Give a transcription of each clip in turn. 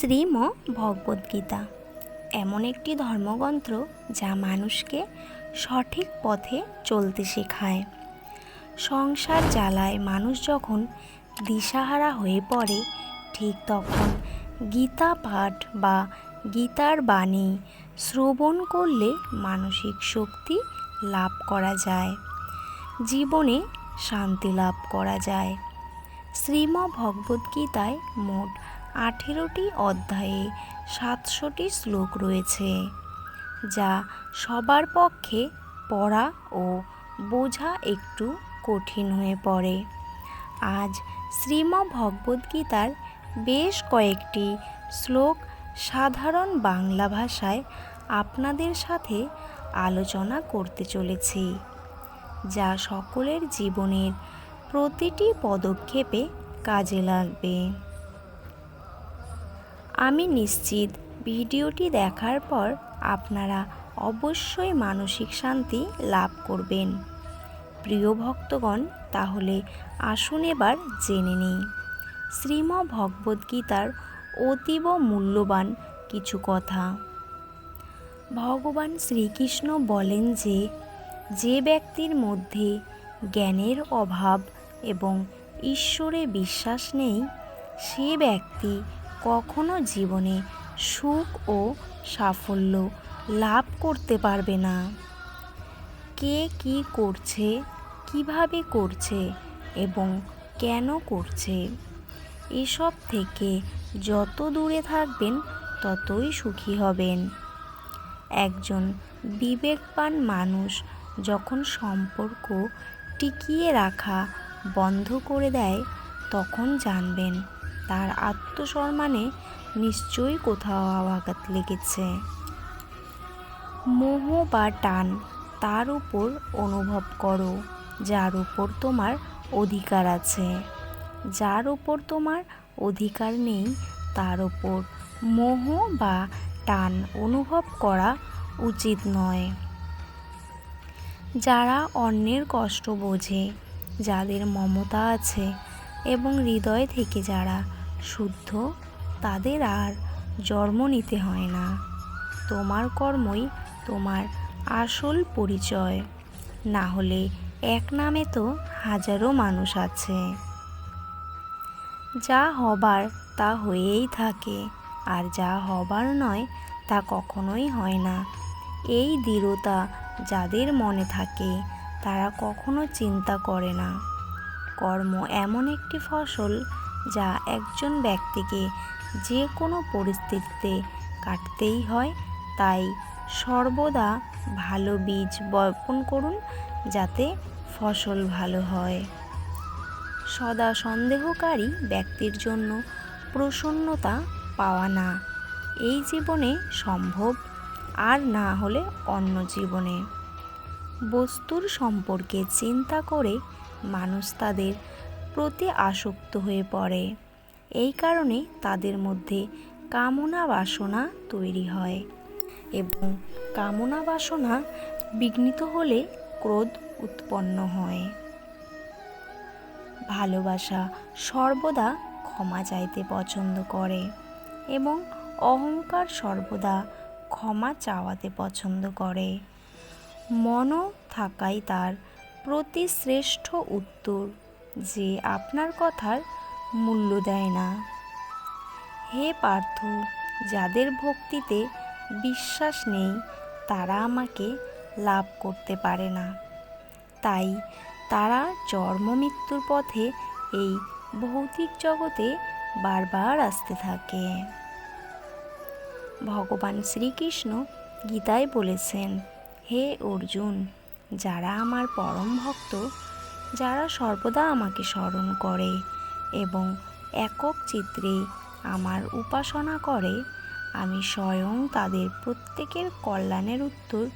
শ্রীম ভগবদ্গীতা এমন একটি ধর্মগ্রন্থ যা মানুষকে সঠিক পথে চলতে শেখায়। সংসার জ্বালায় মানুষ যখন দিশাহারা হয়ে পড়ে, ঠিক তখন গীতা পাঠ বা গীতার বাণী শ্রবণ করলে মানসিক শক্তি লাভ করা যায়, জীবনে শান্তি লাভ করা যায়। শ্রীম ভগবদ্গীতায় মোট আঠেরোটি অধ্যায়ে সাতশোটি শ্লোক রয়েছে, যা সবার পক্ষে পড়া ও বোঝা একটু কঠিন হয়ে পড়ে। আজ শ্রীম ভগবদ্গীতার বেশ কয়েকটি শ্লোক সাধারণ বাংলা ভাষায় আপনাদের সাথে আলোচনা করতে চলেছি, যা সকলের জীবনের প্রতিটি পদক্ষেপে কাজে লাগবে। আমি নিশ্চিত ভিডিওটি দেখার পর আপনারা অবশ্যই মানসিক শান্তি লাভ করবেন। প্রিয় ভক্তগণ, তাহলে আসুন এবার জেনে নিই। শ্রীম ভগবদ্গীতার অতীব মূল্যবান কিছু কথা। ভগবান শ্রীকৃষ্ণ বলেন যে যে ব্যক্তির মধ্যে জ্ঞানের অভাব এবং ঈশ্বরে বিশ্বাস নেই, সে ব্যক্তি কখনো জীবনে সুখ ও সাফল্য লাভ করতে পারবে না। কে কি করছে, কীভাবে করছে এবং কেন করছে, এসব থেকে যত দূরে থাকবেন ততই সুখী হবেন। একজন বিবেকবান মানুষ যখন সম্পর্ক টিকিয়ে রাখা বন্ধ করে দেয়, তখন জানবেন তার আত্মসম্মানে নিশ্চয়ই কোথাও আঘাত লেগেছে। মোহ বা টান তার উপর অনুভব করো, যার উপর তোমার অধিকার আছে। যার উপর তোমার অধিকার নেই, তার উপর মোহ বা টান অনুভব করা উচিত নয়। যারা অন্যের কষ্ট বোঝে, যাদের মমতা আছে এবং হৃদয় থেকে যারা শুদ্ধ, তাদের আর জন্ম নিতে হয় না। তোমার কর্মই তোমার আসল পরিচয়। না হলে এক নামে তো হাজারো মানুষ আছে। যা হবার তা হয়েই থাকে, আর যা হবার নয় তা কখনোই হয় না। এই দৃঢ়তা যাদের মনে থাকে, তারা কখনো চিন্তা করে না। কর্ম এমন একটি ফসল যা একজন ব্যক্তিকে যে কোনো পরিস্থিতিতে কাটতেই হয়, তাই সর্বদা ভালো বীজ বপন করুন যাতে ফসল ভালো হয়। সদা সন্দেহকারী ব্যক্তির জন্য প্রসন্নতা পাওয়া না, এই জীবনে সম্ভব আর না হলে অন্য জীবনে। বস্তুর সম্পর্কে চিন্তা করে মানুষ তাদের প্রতি আসক্ত হয়ে পড়ে। এই কারণে তাদের মধ্যে কামনা বাসনা তৈরি হয় এবং কামনা বাসনা বিঘ্নিত হলে ক্রোধ উৎপন্ন হয়। ভালোবাসা সর্বদা ক্ষমা চাইতে পছন্দ করে এবং অহংকার সর্বদা ক্ষমা চাওয়াতে পছন্দ করে। মনও থাকাই তার প্রতি শ্রেষ্ঠ উত্তর। যে আপনার কথার মূল্য দেয় না। হে পার্থ, যাদের ভক্তিতে বিশ্বাস নেই, তারা আমাকে লাভ করতে পারে না। তাই তারা জন্ম মৃত্যুর পথে এই ভৌতিক জগতে বারবার আসতে থাকে। ভগবান শ্রীকৃষ্ণ গীতায় বলেছেন, হে অর্জুন, যারা আমার পরম ভক্ত যারা সর্বদা আমাকে স্মরণ করে এবং একক চিত্রে আমার উপাসনা করে, আমি স্বয়ং তাদের প্রত্যেকের কল্যাণের উত্তর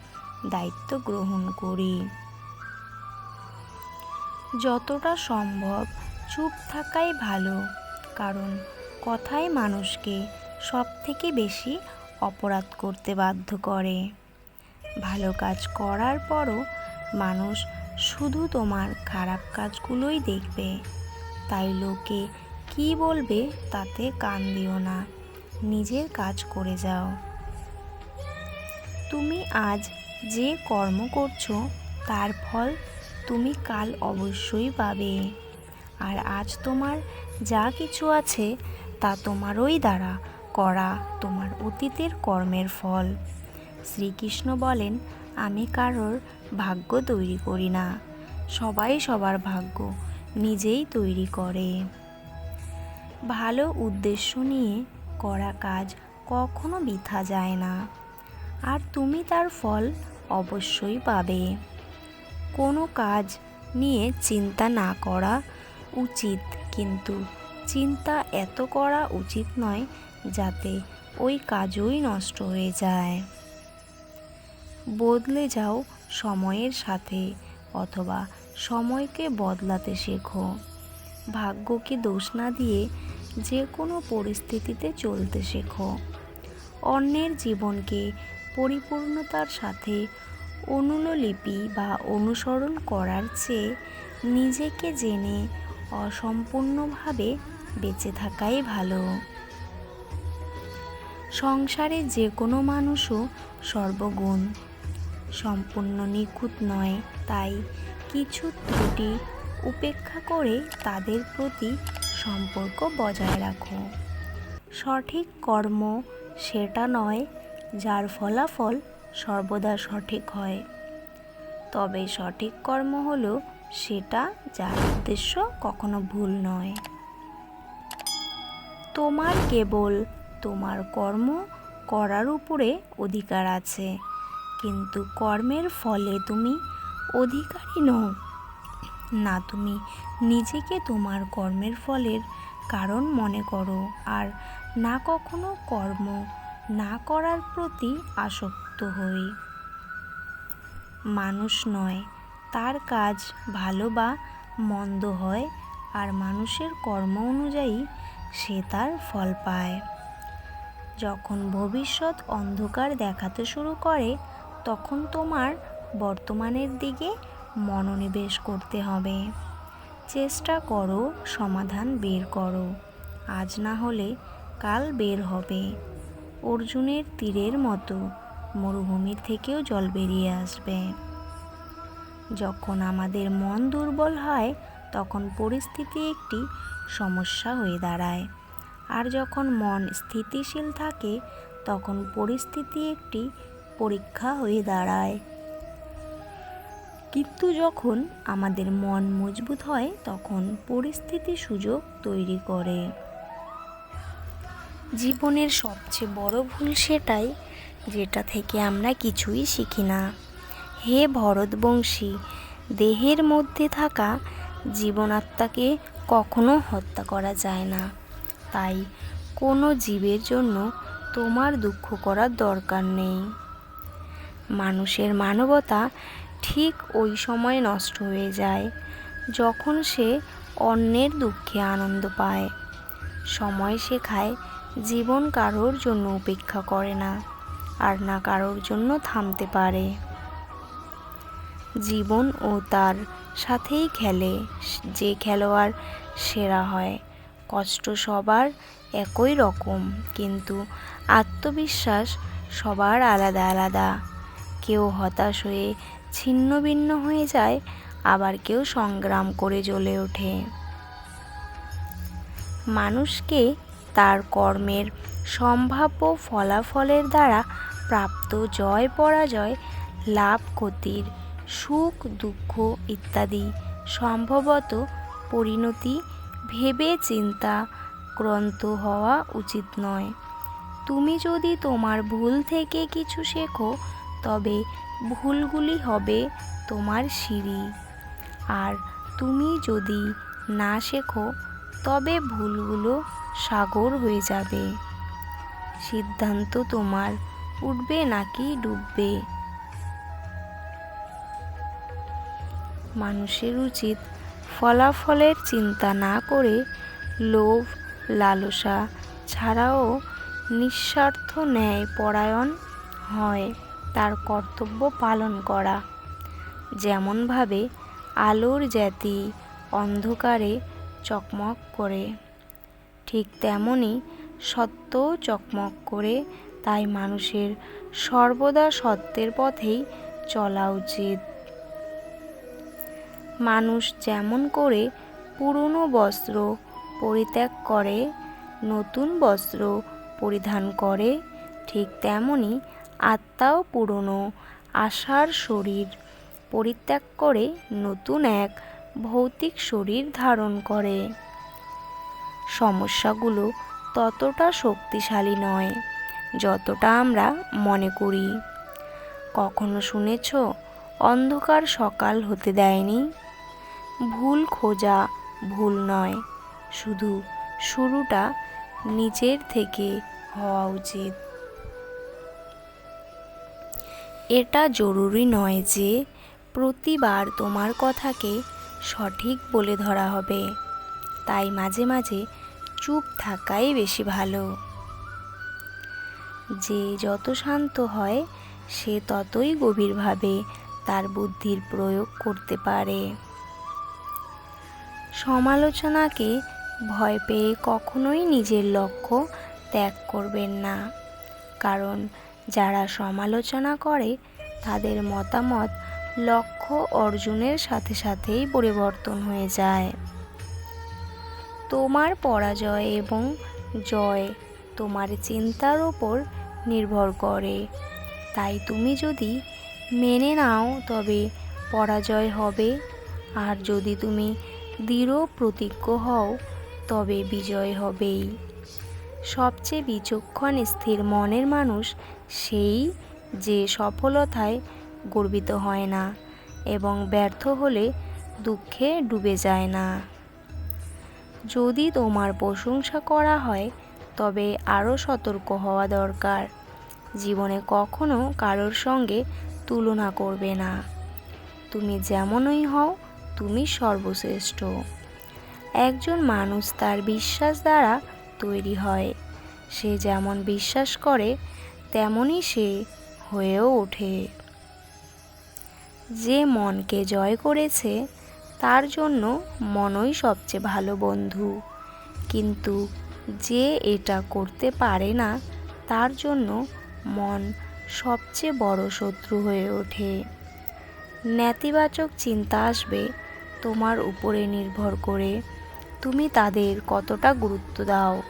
দায়িত্ব গ্রহণ করি। যতটা সম্ভব চুপ থাকাই ভালো, কারণ কথাই মানুষকে সব থেকে বেশি অপরাধ করতে বাধ্য করে। ভালো কাজ করার পরও মানুষ শুধু তোমার খারাপ কাজগুলোই দেখবে। তাই লোকে কি বলবে তাতে কান দিও না, নিজের কাজ করে যাও। তুমি আজ যে কর্ম করছ, তার ফল তুমি কাল অবশ্যই পাবে। আর আজ তোমার যা কিছু আছে, তা তোমারই দ্বারা করা তোমার অতীতের কর্মের ফল। শ্রীকৃষ্ণ বলেন আমি কারোর ভাগ্য তৈরি করি না। সবাই সবার ভাগ্য নিজেই তৈরি করে। ভালো উদ্দেশ্য নিয়ে করা কাজ কখনো বৃথা যায় না। আর তুমি তার ফল অবশ্যই পাবে। কোনো কাজ নিয়ে চিন্তা না করা উচিত, কিন্তু চিন্তা এত করা উচিত নয় যাতে ওই কাজই নষ্ট হয়ে যায়। বদলে যাও সময়ের সাথে অথবা সময়কে বদলাতে শেখো। ভাগ্যকে দোষ না দিয়ে যে কোনো পরিস্থিতিতে চলতে শেখো। অন্যের জীবনকে পরিপূর্ণতার সাথে অনুলিপি বা অনুসরণ করার চেয়ে নিজেকে জেনে অসম্পূর্ণভাবে বেঁচে থাকাই ভালো। সংসারে যে কোনো মানুষও সর্বগুণ। সম্পূর্ণ নিখুঁত নয়, তাই কিছু ত্রুটি উপেক্ষা করে তাদের প্রতি সম্পর্ক বজায় রাখো। সঠিক কর্ম সেটা নয়, যার ফলাফল সর্বদা সঠিক হয়। তবে সঠিক কর্ম হলো সেটা যার উদ্দেশ্য কখনো ভুল নয়। তোমার কেবল তোমার কর্ম করার উপরে অধিকার আছে। কিন্তু কর্মের ফলে তুমি অধিকারী নও। না, তুমি নিজেকে তোমার কর্মের ফলের কারণ মনে করো আর না কখনো কর্ম না করার প্রতি আসক্ত হই। মানুষ নয়, তার কাজ ভালো বা মন্দ হয় আর মানুষের কর্ম অনুযায়ী সে তার ফল পায়। যখন ভবিষ্যৎ অন্ধকার দেখাতে শুরু করে তখন তোমার বর্তমানের দিকে মনোনিবেশ করতে হবে। চেষ্টা করো, সমাধান বের করো। আজ না হলে কাল বের হবে। অর্জুনের তীরের মতো মরুভূমির থেকেও জল বেরিয়ে আসবে। যখন আমাদের মন দুর্বল হয়, তখন পরিস্থিতি একটি সমস্যা হয়ে দাঁড়ায়। আর যখন মন স্থিতিশীল থাকে, তখন পরিস্থিতি একটি পরীক্ষা হয়ে দাঁড়ায়। কিন্তু যখন আমাদের মন মজবুত হয়, তখন পরিস্থিতি সুযোগ তৈরি করে। জীবনের সবচেয়ে বড় ভুল সেটাই, যেটা থেকে আমরা কিছুই শিখি না। হে ভরতবংশী, দেহের মধ্যে থাকা জীবনাত্মাকে কখনো হত্যা করা যায় না। তাই কোনো জীবের জন্য তোমার দুঃখ করার দরকার নেই। মানুষের মানবতা ঠিক ওই সময় নষ্ট হয়ে যায়, যখন সে অন্যের দুঃখে আনন্দ পায়। সময় শেখায় জীবন কারোর জন্য উপেক্ষা করে না, আর না কারোর জন্য থামতে পারে। জীবন ও তার সাথেই খেলে, যে খেলোয়াড় সেরা হয়। কষ্ট সবার একই রকম, কিন্তু আত্মবিশ্বাস সবার আলাদা আলাদা। কেউ হতাশ হয়ে ছিন্ন ভিন্ন হয়ে যায়, আবার কেউ সংগ্রাম করে জ্বলে ওঠে। মানুষকে তার কর্মের সম্ভাব্য ফলাফলের দ্বারা প্রাপ্ত জয়, পরাজয়, লাভ, ক্ষতির সুখ, দুঃখ ইত্যাদি সম্ভবত পরিণতি ভেবে চিন্তা ক্রান্ত হওয়া উচিত নয়। তুমি যদি তোমার ভুল থেকে কিছু শেখো তবে ভুলগুলি হবে তোমার সিঁড়ি। আর তুমি যদি না শেখো, তবে ভুলগুলো সাগর হয়ে যাবে। সিদ্ধান্ত তোমার, উঠবে নাকি ডুববে? মানুষের উচিত ফলাফলের চিন্তা না করে লোভ, লালসা ছাড়াও নিঃস্বার্থ ন্যায় পরায়ণ হয়। তার কর্তব্য পালন করা। যেমনভাবে আলোর জ্যাতি অন্ধকারে চকমক করে, ঠিক তেমনই সত্যও চকমক করে, তাই মানুষের সর্বদা সত্যের পথেই চলা উচিত। মানুষ যেমন করে পুরনো বস্ত্র পরিত্যাগ করে, নতুন বস্ত্র পরিধান করে, ঠিক তেমনি আত্মাও পুরনো, আশার শরীর পরিত্যাগ করে নতুন এক ভৌতিক শরীর ধারণ করে। সমস্যাগুলো ততটা শক্তিশালী নয়, যতটা আমরা মনে করি। কখনো শুনেছ, অন্ধকার সকাল হতে দেয়নি? ভুল খোঁজা ভুল নয়, শুধু শুরুটা নিজের থেকে হওয়া উচিত। এটা জরুরি নয় যে প্রতিবার তোমার কথাকে সঠিক বলে ধরা হবে। তাই মাঝে মাঝে চুপ থাকাই বেশি ভালো। যে যত শান্ত হয়, সে ততই গভীরভাবে তার বুদ্ধির প্রয়োগ করতে পারে। সমালোচনাকে ভয় পেয়ে কখনোই নিজের লক্ষ্য ত্যাগ করবেন না। কারণ যারা সমালোচনা করে, তাদের মতামত লক্ষ্য অর্জনের সাথে সাথেই পরিবর্তন হয়ে যায়। তোমার পরাজয় এবং জয় তোমার চিন্তার ওপর নির্ভর করে। তাই তুমি যদি মেনে নাও তবে পরাজয় হবে, আর যদি তুমি দৃঢ় প্রতিজ্ঞ হও তবে বিজয় হবেই। সবচেয়ে বিচক্ষণ স্থির মনের মানুষ সেই যে সফলতায় গর্বিত হয় না এবং ব্যর্থ হলে দুঃখে ডুবে যায় না। যদি তোমার প্রশংসা করা হয়, তবে আরও সতর্ক হওয়া দরকার। জীবনে কখনো কারোর সঙ্গে তুলনা করবে না। তুমি যেমনই হও, তুমি সর্বশ্রেষ্ঠ। একজন মানুষ তার বিশ্বাস দ্বারা তৈরি হয়। সে যেমন বিশ্বাস করে, তেমনই সে হয়েও ওঠে। যে মনকে জয় করেছে, তার জন্য মনই সবচেয়ে ভালো বন্ধু। কিন্তু যে এটা করতে পারে না, তার জন্য মন সবচেয়ে বড় শত্রু হয়ে ওঠে। নেতিবাচক চিন্তা আসবে তোমার উপরে নির্ভর করে। তুমি তাদের কতটা গুরুত্ব দাও।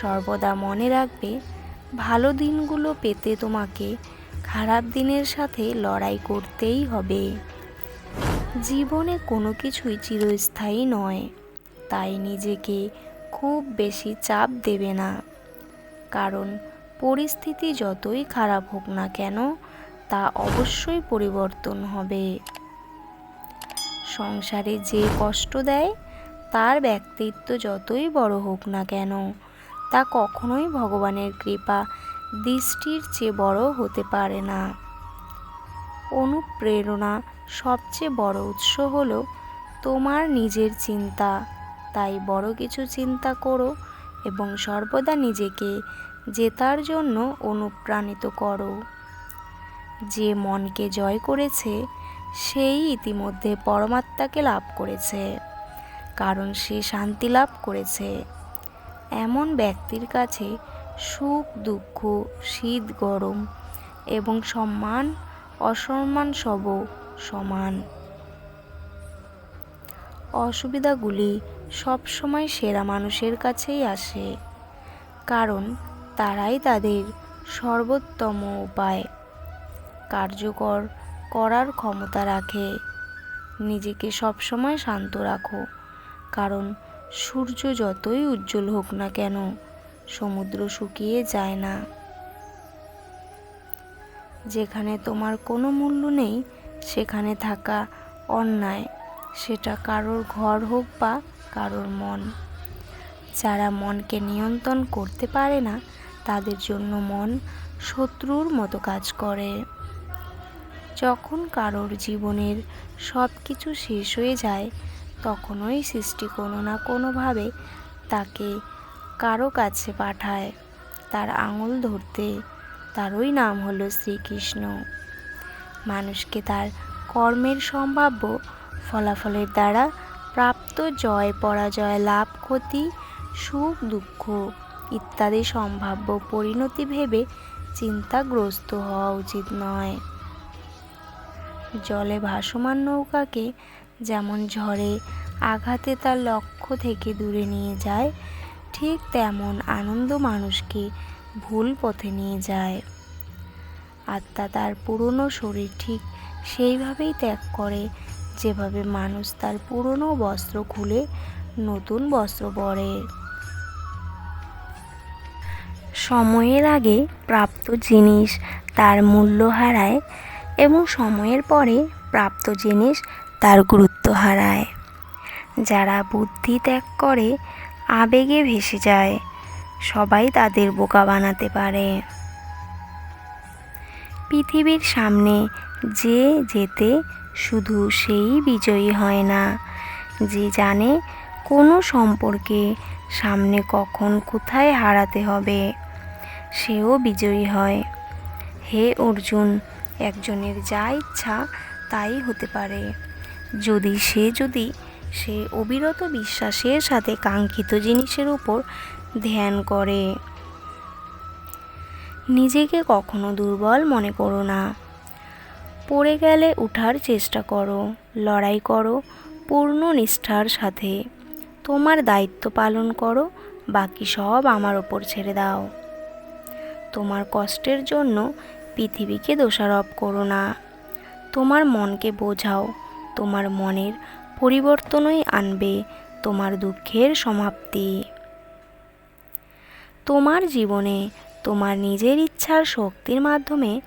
সর্বদা মনে রাখবে, ভালো দিনগুলো পেতে তোমাকে খারাপ দিনের সাথে লড়াই করতেই হবে। জীবনে কোনো কিছুই চিরস্থায়ী নয়, তাই নিজেকে খুব বেশি চাপ দেবে না। কারণ পরিস্থিতি যতই খারাপ হোক না কেন, তা অবশ্যই পরিবর্তন হবে। সংসারে যে কষ্ট দেয়, তার ব্যক্তিত্ব যতই বড় হোক না কেন, তা কখনোই ভগবানের কৃপা দৃষ্টির চেয়ে বড় হতে পারে না। অনুপ্রেরণা সবচেয়ে বড় উৎস হল তোমার নিজের চিন্তা। তাই বড় কিছু চিন্তা করো এবং সর্বদা নিজেকে জেতার জন্য অনুপ্রাণিত করো। যে মনকে জয় করেছে সেই ইতিমধ্যে পরমাত্মাকে লাভ করেছে, কারণ সে শান্তি লাভ করেছে। এমন ব্যক্তির কাছে সুখ, দুঃখ, শীত, গরম এবং সম্মান, অসম্মান সব সমান। অসুবিধাগুলি সবসময় সেরা মানুষের কাছেই আসে, কারণ তারাই তাদের সর্বোত্তম উপায়। কার্যকর করার ক্ষমতা রাখে। নিজেকে সবসময় শান্ত রাখো। কারণ সূর্য যতই উজ্জ্বল হোক না কেন, সমুদ্র শুকিয়ে যায় না। যেখানে তোমার কোনো মূল্য নেই, সেখানে থাকা অন্যায়, সেটা কারোর ঘর হোক বা কারোর মন। যারা মনকে নিয়ন্ত্রণ করতে পারে না, তাদের জন্য মন শত্রুর মতো কাজ করে। যখন কারোর জীবনের সব কিছু শেষ হয়ে যায়, তখনই সৃষ্টি কোনো না কোনোভাবে তাকে কারও কাছে পাঠায়। তার আঙুল ধরতে তারই নাম হলো শ্রীকৃষ্ণ। মানুষকে তার কর্মের সম্ভাব্য ফলাফলের দ্বারা প্রাপ্ত জয়, পরাজয়, লাভ, ক্ষতি, সুখ, দুঃখ ইত্যাদি সম্ভাব্য পরিণতি ভেবে চিন্তাগ্রস্ত হওয়া উচিত নয়। জলে ভাসমান নৌকাকে যেমন ঝড়ে আঘাতে তার লক্ষ্য থেকে দূরে নিয়ে যায়, ঠিক তেমন আনন্দ মানুষকে ভুল পথে নিয়ে যায়। আত্মা তার পুরনো শরীর ঠিক সেইভাবেই ত্যাগ করে, যেভাবে মানুষ তার পুরনো বস্ত্র খুলে নতুন বস্ত্র পরে। সময়ের আগে প্রাপ্ত জিনিস তার মূল্য হারায় এবং সময়ের পরে প্রাপ্ত জিনিস তার গুরুত্ব হারায়। যারা বুদ্ধি ত্যাগ করে, আবেগে ভেসে যায়, সবাই তাদের বোকা বানাতে পারে। পৃথিবীর সামনে যে যেতে শুধু সেই বিজয়ী হয় না। যে জানে কোনো সম্পর্কে সামনে কখন কোথায় হারাতে হবে, সেও বিজয়ী হয়। হে অর্জুন একজনের যা ইচ্ছা তাই হতে পারে। যদি সে যদি সে অবিরত বিশ্বাসের সাথে কাঙ্ক্ষিত জিনিসের উপর ধ্যান করে। নিজেকে কখনো দুর্বল মনে করো না। পড়ে গেলে উঠার চেষ্টা করো, লড়াই করো, পূর্ণ নিষ্ঠার সাথে। তোমার দায়িত্ব পালন করো, বাকি সব আমার ওপর ছেড়ে দাও। তোমার কষ্টের জন্য পৃথিবীকে দোষারোপ করো না। তোমার মনকে বোঝাও, তোমার মনের পরিবর্তনই আনবে তোমার দুঃখের সমাপ্তি। তোমার জীবনে তোমার নিজের ইচ্ছার শক্তির মাধ্যমে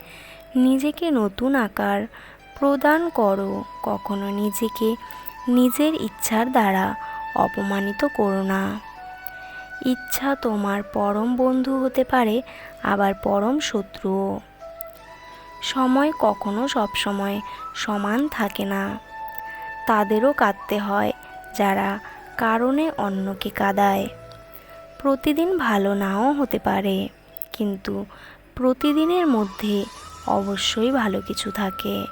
নিজেকে নতুন আকার প্রদান করো, কখনো নিজেকে নিজের ইচ্ছার দ্বারা অপমানিত করো না। ইচ্ছা তোমার পরম বন্ধু হতে পারে, আবার পরম শত্রুও। সময় কখনো সবসময় সমান থাকে না। তাদেরও কাঁদতে হয় যারা কারণে অন্যকে কাঁদায়। প্রতিদিন ভালো নাও হতে পারে, কিন্তু প্রতিদিনের মধ্যে অবশ্যই ভালো কিছু থাকে।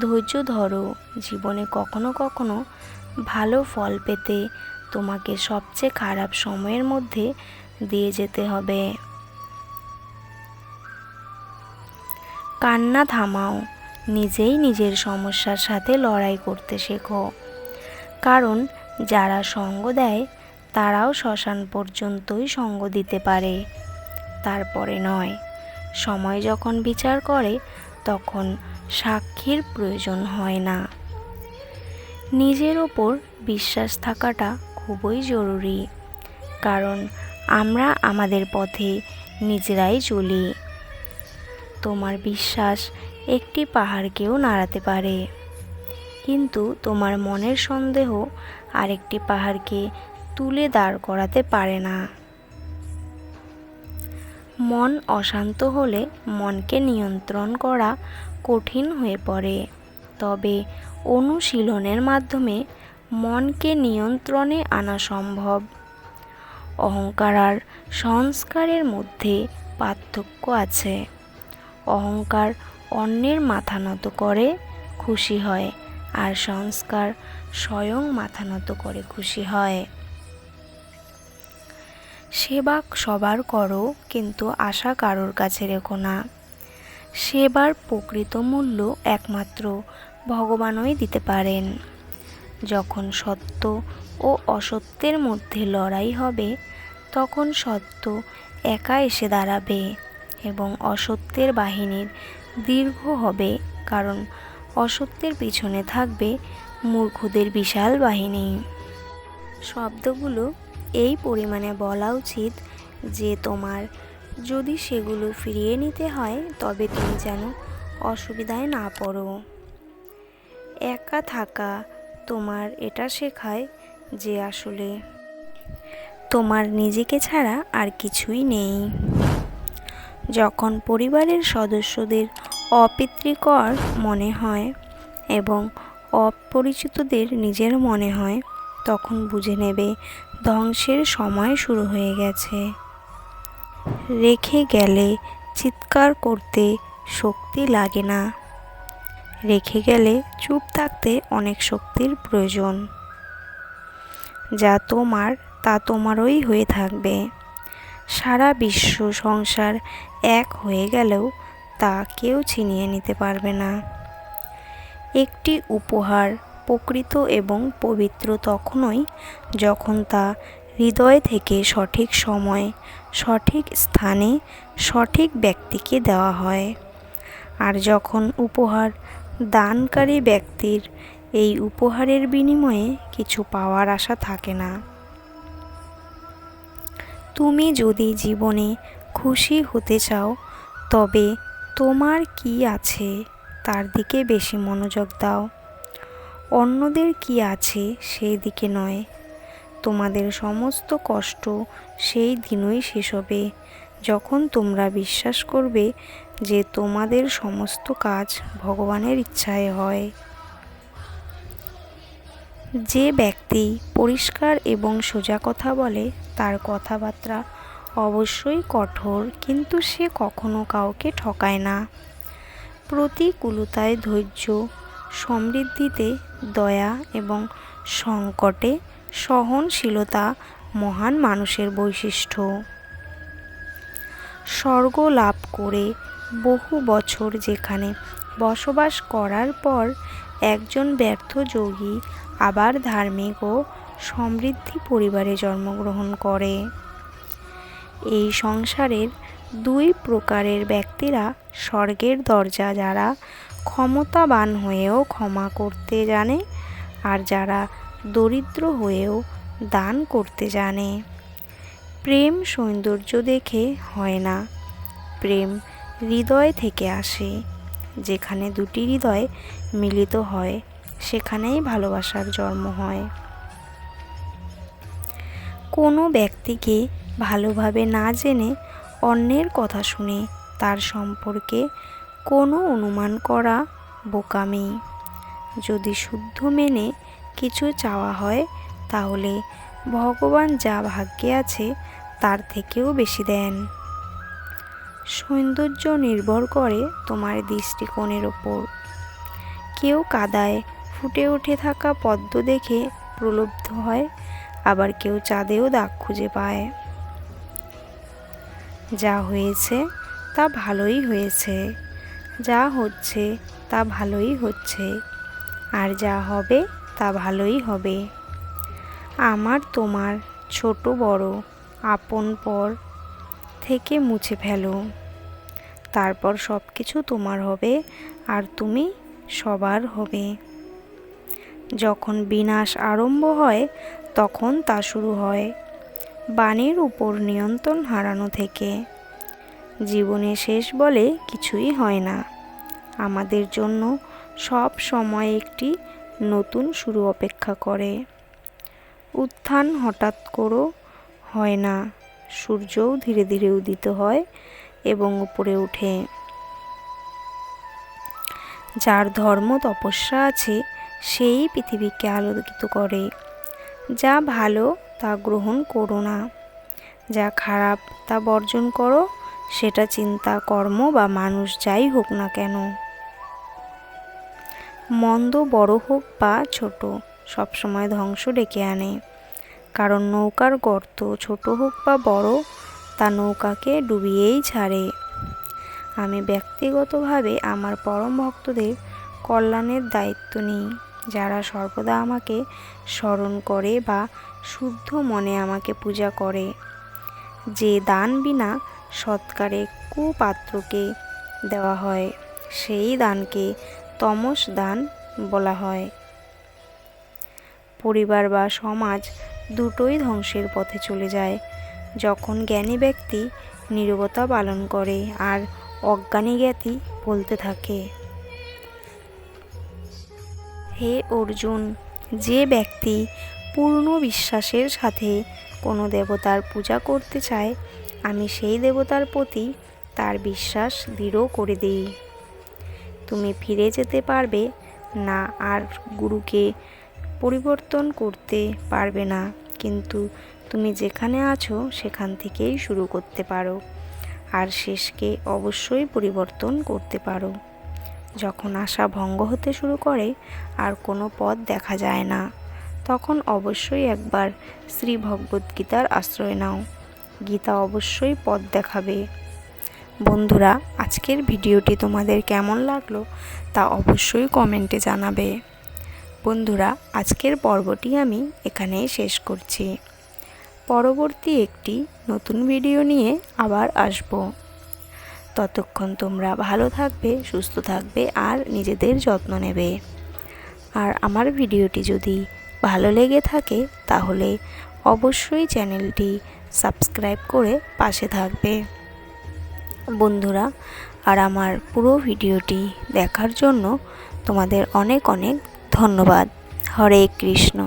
ধৈর্য ধরো, জীবনে কখনো কখনো ভালো ফল পেতে তোমাকে সবচেয়ে খারাপ সময়ের মধ্যে দিয়ে যেতে হবে। কান্না থামাও, নিজেই নিজের সমস্যার সাথে লড়াই করতে শেখো। কারণ যারা সঙ্গ দেয়, তারাও শ্মশান পর্যন্তই সঙ্গ দিতে পারে। তারপরে নয়, সময় যখন বিচার করে, তখন সাক্ষীর প্রয়োজন হয় না। নিজের ওপর বিশ্বাস থাকাটা খুবই জরুরি, কারণ আমরা আমাদের পথে নিজেরাই চলি। তোমার বিশ্বাস একটি পাহাড়কেও নাড়াতে পারে। কিন্তু তোমার মনের সন্দেহ আরেকটি পাহাড়কে তুলে দাঁড় করাতে পারে না। মন অশান্ত হলে মনকে নিয়ন্ত্রণ করা কঠিন হয়ে পড়ে। তবে অনুশীলনের মাধ্যমে মনকে নিয়ন্ত্রণে আনা সম্ভব। অহংকার আর সংস্কারের মধ্যে পার্থক্য আছে। অহংকার অন্যের মাথা নত করে খুশি হয়, আর সংস্কার স্বয়ং মাথা নত করে খুশি হয়। সেবা সবার করো, কিন্তু আশা কারোর কাছে রেখো না। সেবার প্রকৃত মূল্য একমাত্র ভগবানই দিতে পারেন। যখন সত্য ও অসত্যের মধ্যে লড়াই হবে, তখন সত্য একা এসে দাঁড়াবে। এবং অসত্যের বাহিনীর দীর্ঘ হবে, কারণ অসত্যের পিছনে থাকবে মূর্খদের বিশাল বাহিনী। শব্দগুলো এই পরিমাণে বলা উচিত যে তোমার যদি সেগুলো ফিরিয়ে নিতে হয়, তবে তুমি যেন অসুবিধায় না পড়ো। একা থাকা তোমার এটা শেখায় যে আসলে তোমার নিজেকে ছাড়া আর কিছুই নেই। যখন পরিবারের সদস্যদের অপিতৃকর মনে হয় এবং অপরিচিতদের নিজের মনে হয়, তখন বুঝে নেবে ধ্বংসের সময় শুরু হয়ে গেছে। রেখে গেলে চিৎকার করতে শক্তি লাগে না। রেখে গেলে চুপ থাকতে অনেক শক্তির প্রয়োজন। যা তোমার, তা তোমারই হয়ে থাকবে। সারা বিশ্ব সংসার এক হয়ে গেলেও তা কেউ ছিনিয়ে নিতে পারবে না। একটি উপহার প্রকৃত এবং পবিত্র তখনই যখন তা হৃদয় থেকে সঠিক সময়, সঠিক স্থানে, সঠিক ব্যক্তিকে দেওয়া হয়। আর যখন উপহার দানকারী ব্যক্তির এই উপহারের বিনিময়ে কিছু পাওয়ার আশা থাকে না তুমি যদি জীবনে খুশি হতে চাও, তবে তোমার কি আছে তার দিকে বেশি মনোযোগ দাও। অন্যদের কি আছে সেই দিকে নয়। তোমাদের সমস্ত কষ্ট সেই দিনই শেষ হবে। যখন তোমরা বিশ্বাস করবে যে তোমাদের সমস্ত কাজ ভগবানের ইচ্ছায় হয়। যে ব্যক্তি পরিষ্কার এবং সোজা কথা বলে, তার কথাবার্তা অবশ্যই কঠোর, কিন্তু সে কখনো কাউকে ঠকায় না। প্রতিকূলতায় ধৈর্য, সমৃদ্ধিতে দয়া এবং সংকটে সহনশীলতা মহান মানুষের বৈশিষ্ট্য। স্বর্গ লাভ করে বহু বছর যেখানে বসবাস করার পর একজন ব্যর্থ যোগী আবার ধার্মিক ও সমৃদ্ধি পরিবারে জন্মগ্রহণ করে। এই সংসারের দুই প্রকারের ব্যক্তিরা স্বর্গের দরজা যারা ক্ষমতাবান হয়েও ক্ষমা করতে জানে আর যারা দরিদ্র হয়েও দান করতে জানে। প্রেম সৌন্দর্য দেখে হয় না। প্রেম হৃদয় থেকে আসে, যেখানে দুটি হৃদয় মিলিত হয়। সেখানেই ভালোবাসার জন্ম হয়। কোনো ব্যক্তিকে ভালোভাবে না জেনে অন্যের কথা শুনে তার সম্পর্কে কোনো অনুমান করা বোকামি। যদি শুদ্ধ মেনে কিছু চাওয়া হয়, তাহলে ভগবান যা ভাগ্যে আছে, তার থেকেও বেশি দেন। সৌন্দর্য নির্ভর করে তোমার দৃষ্টিকোণের ওপর। কেউ কাদায় ফুটে উঠে থাকা পদ্ম দেখে প্রলুব্ধ হয়, আবার কেউ চাঁদেও দাগ খুঁজে পায়। যা হয়েছে তা ভালোই হয়েছে, যা হচ্ছে তা ভালোই হচ্ছে, আর যা হবে তা ভালোই হবে। আমার তোমার ছোট বড় আপন পর থেকে মুছে ফেলো, তারপর সব কিছু তোমার হবে আর তুমি সবার হবে। যখন বিনাশ আরম্ভ হয়, তখন তা শুরু হয় বাণীর উপর নিয়ন্ত্রণ হারানো থেকে। জীবনে শেষ বলে কিছুই হয় না। আমাদের জন্য সব সময় একটি নতুন শুরু অপেক্ষা করে। উত্থান হঠাৎ করো হয় না, সূর্যও ধীরে ধীরে উদিত হয় এবং উপরে ওঠে। যার ধর্ম তপস্যা আছে সেই পৃথিবীকে আলোকিত করে। যা ভালো, তা গ্রহণ করো না। যা খারাপ, তা বর্জন করো। সেটা চিন্তা, কর্ম বা মানুষ যাই হোক না কেন। মন্দ বড় হোক বা ছোট সবসময় ধ্বংস ডেকে আনে। কারণ নৌকার গর্ত ছোট হোক বা বড়, তা নৌকাকে ডুবিয়েই ছাড়ে। আমি ব্যক্তিগতভাবে আমার পরম ভক্তদের কল্যাণের দায়িত্ব নিই। যারা সর্বদা আমাকে স্মরণ করে বা শুদ্ধ মনে আমাকে পূজা করে। যে দান বিনা সৎকারে কুপাত্রকে দেওয়া হয়, সেই দানকে তমস দান বলা হয়। পরিবার বা সমাজ দুটোই ধ্বংসের পথে চলে যায়। যখন জ্ঞানী ব্যক্তি নীরবতা পালন করে আর অজ্ঞানী জ্ঞাতি বলতে থাকে। হে অর্জুন, যে ব্যক্তি পূর্ণ বিশ্বাসের সাথে কোনো দেবতার পূজা করতে চায়, আমি সেই দেবতার প্রতি তার বিশ্বাস দৃঢ় করে দিই। তুমি ফিরে যেতে পারবে না আর গুরুকে পরিবর্তন করতে পারবে না, কিন্তু তুমি যেখানে আছো সেখান থেকেই শুরু করতে পারো, আর শেষকে অবশ্যই পরিবর্তন করতে পারো। যখন আশা ভঙ্গ হতে শুরু করে আর কোনো পথ দেখা যায় না, তখন অবশ্যই একবার শ্রী ভগবদ্গীতার আশ্রয় নাও। গীতা অবশ্যই পথ দেখাবে। বন্ধুরা, আজকের ভিডিওটি তোমাদের কেমন লাগল তা অবশ্যই কমেন্টে জানাবে। বন্ধুরা, আজকের পর্বটি আমি এখানেই শেষ করছি। পরবর্তী একটি নতুন ভিডিও নিয়ে আবার আসব। ততক্ষণ তোমরা ভালো থাকবে, সুস্থ থাকবে আর নিজেদের যত্ন নেবে। আর আমার ভিডিওটি যদি ভালো লেগে থাকে, তাহলে অবশ্যই চ্যানেলটি সাবস্ক্রাইব করে পাশে থাকবে। বন্ধুরা, আর আমার পুরো ভিডিওটি দেখার জন্য তোমাদের অনেক অনেক ধন্যবাদ। হরে কৃষ্ণ।